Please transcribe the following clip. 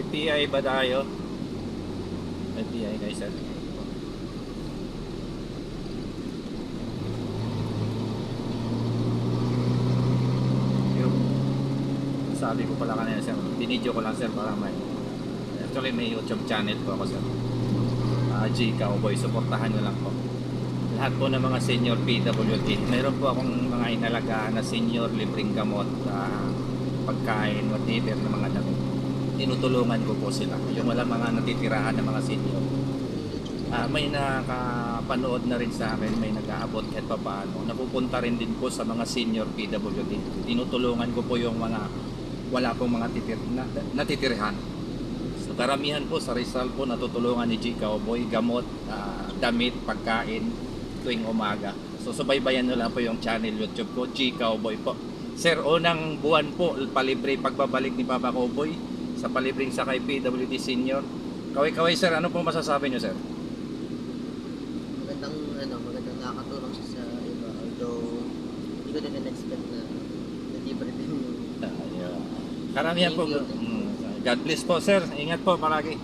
FTI ba tayo? FTI guys. Yung sabi ko pala kanina sir, binidyo ko lang sir para may actually may YouTube channel po ako sir. Uh, G Cowboy, supportahan nyo lang po. Lahat po ng mga senior PWD, mayroon po akong mga inalagaan na senior libreng gamot, ah, pagkain, whatever na mga damit. Tinutulungan ko po sila. Yung wala mga natitirahan ng mga senior. Ah, may nakapanood na rin sa akin, may nag-aabot kahit pa paano. Napupunta rin din po sa mga senior PWD. Tinutulungan ko po yung mga wala pong mga titir, na, natitirahan. So karamihan po sa Rizal po natutulungan ni G Cowboy, gamot, ah, damit, pagkain tuwing umaga. So subaybayan nyo lang po yung channel YouTube ko, G Cowboy po. Sir, unang buwan po, palibre pagbabalik ni Papa Cowboy sa palibreng sakay PWD Senior. Kaway-kaway sir, ano po masasabi nyo sir? Magandang, ano, magandang nakakatulong siya sa iba. Although, hindi ko din in-expect na na-libre din yung Ayun. Karamihan po, mm, God bless po sir, ingat po palagi.